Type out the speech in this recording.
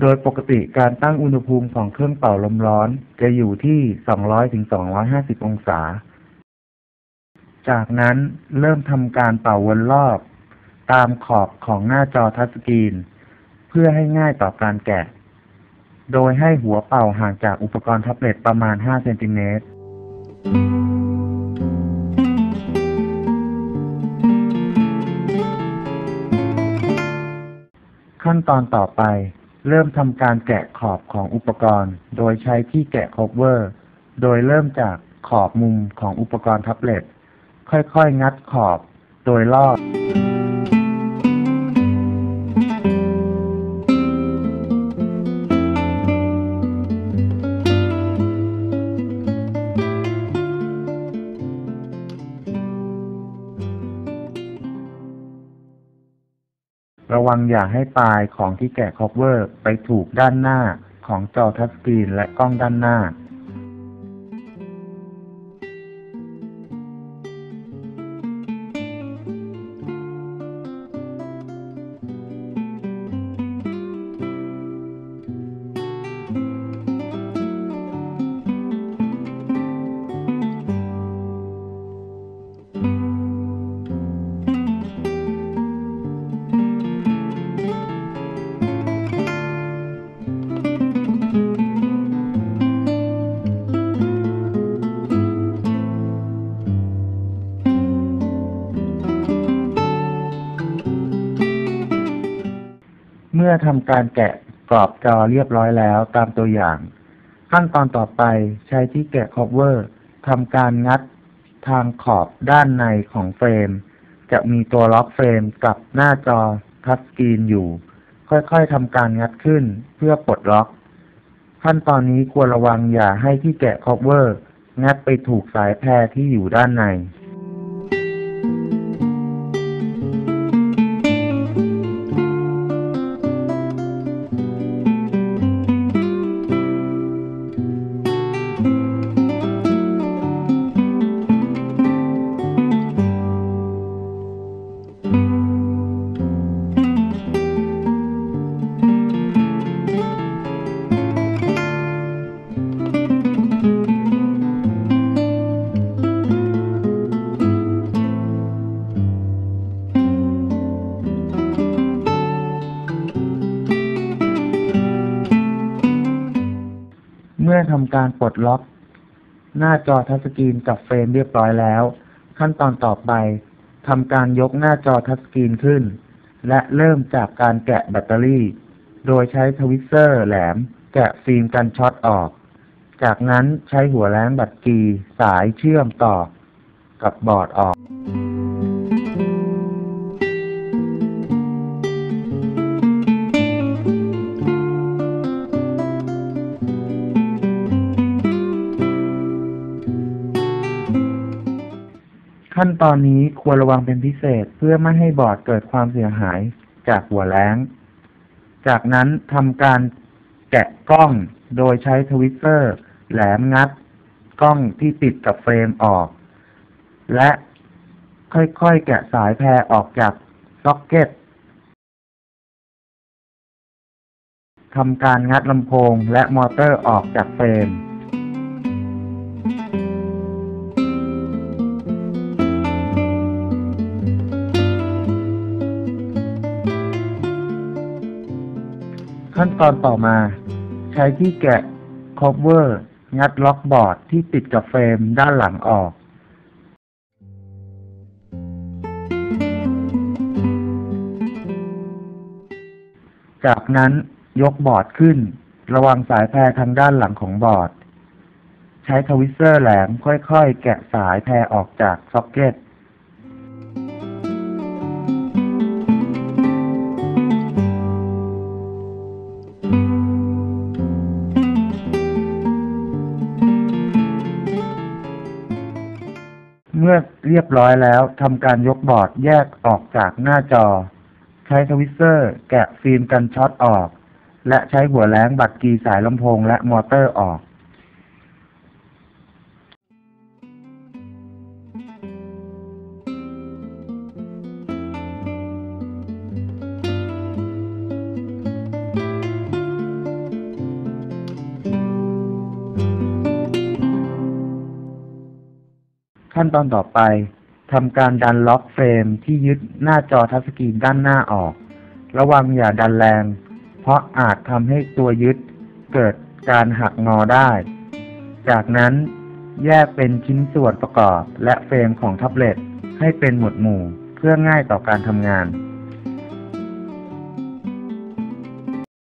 โดยปกติการตั้งอุณหภูมิของเครื่องเป่าลมร้อน จะอยู่ที่ 200-250 องศา จากนั้นเริ่มทำการเป่าวนรอบ ตามขอบของหน้าจอทัชสกรีน เพื่อให้ง่ายต่อการแกะ โดยให้หัวเป่าห่างจากอุปกรณ์แท็บเล็ตประมาณ 5 เซนติเมตรขั้นตอนต่อไป เริ่มทำการแกะขอบของอุปกรณ์ โดยใช้ที่แกะ cover โดยเริ่มจากขอบมุมของอุปกรณ์แท็บเล็ต ค่อยๆ งัดขอบโดยรอบ วังอย่าให้ปลายของที่แกะ cover ไปถูกด้านหน้าของจอทัชสกรีนและกล้องด้านหน้า เมื่อทำการแกะกรอบจอเรียบร้อยแล้วตามตัวอย่าง ขั้นตอนต่อไปใช้ที่แกะ cover ทำการงัดทางขอบด้านในของเฟรม จะมีตัวล็อกเฟรมกับหน้าจอทัชสกรีนอยู่ ค่อยๆทำการงัดขึ้นเพื่อปลดล็อก ขั้นตอนนี้ควรระวังอย่าให้ที่แกะ cover งัดไปถูกสายแพรที่อยู่ด้านใน มื่อทำการปลดล็อก หน้าจอทัชสกรีนกับเฟรมเรียบร้อยแล้ว ขั้นตอนต่อไปทำการยกหน้าจอทัชสกรีนขึ้น และเริ่มจากการแกะแบตเตอรี่ โดยใช้ทวิสเตอร์แหลม แกะฟิล์มกันช็อตออก จากนั้นใช้หัวแล้งบัตรกีสายเชื่อมต่อ กับบอร์ดออก ขั้นตอนนี้ควรระวังเป็นพิเศษเพื่อไม่ให้บอร์ดเกิดความเสียหายจากหัวแล้ง จากนั้นทำการแกะกล้องโดยใช้ทวิสเตอร์แหลมงัดกล้องที่ติดกับเฟรมออก และค่อยๆแกะสายแพรออกจากซ็อกเก็ตทำการงัดลำโพงและมอเตอร์ออกจากเฟรม ขั้นตอนต่อมา ใช้ที่แกะ cover งัดล็อกบอร์ดที่ติดกับเฟรมด้านหลังออก จากนั้นยกบอร์ดขึ้น ระวังสายแพรทางด้านหลังของบอร์ด ใช้ทวิสเตอร์แหลมค่อยๆ แกะสายแพรออกจากซ็อกเก็ต อเรียบร้อยแล้วทำการยกบอร์ดแยกออกจากหน้าจอ ใช้ทวิสเซอร์ แกะฟิล์มกันช็อตออก และใช้หัวแล้งบัตรกีสายลำโพงและมอเตอร์ออก ขั้นตอนต่อไปทำการดันล็อกเฟรมที่ยึดหน้าจอทัชสกรีนด้านหน้าออก ระวังอย่าดันแรง เพราะอาจทำให้ตัวยึดเกิดการหักงอได้ จากนั้นแยกเป็นชิ้นส่วนประกอบและเฟรมของแท็บเล็ตให้เป็นหมวดหมู่เพื่อง่ายต่อการทำงาน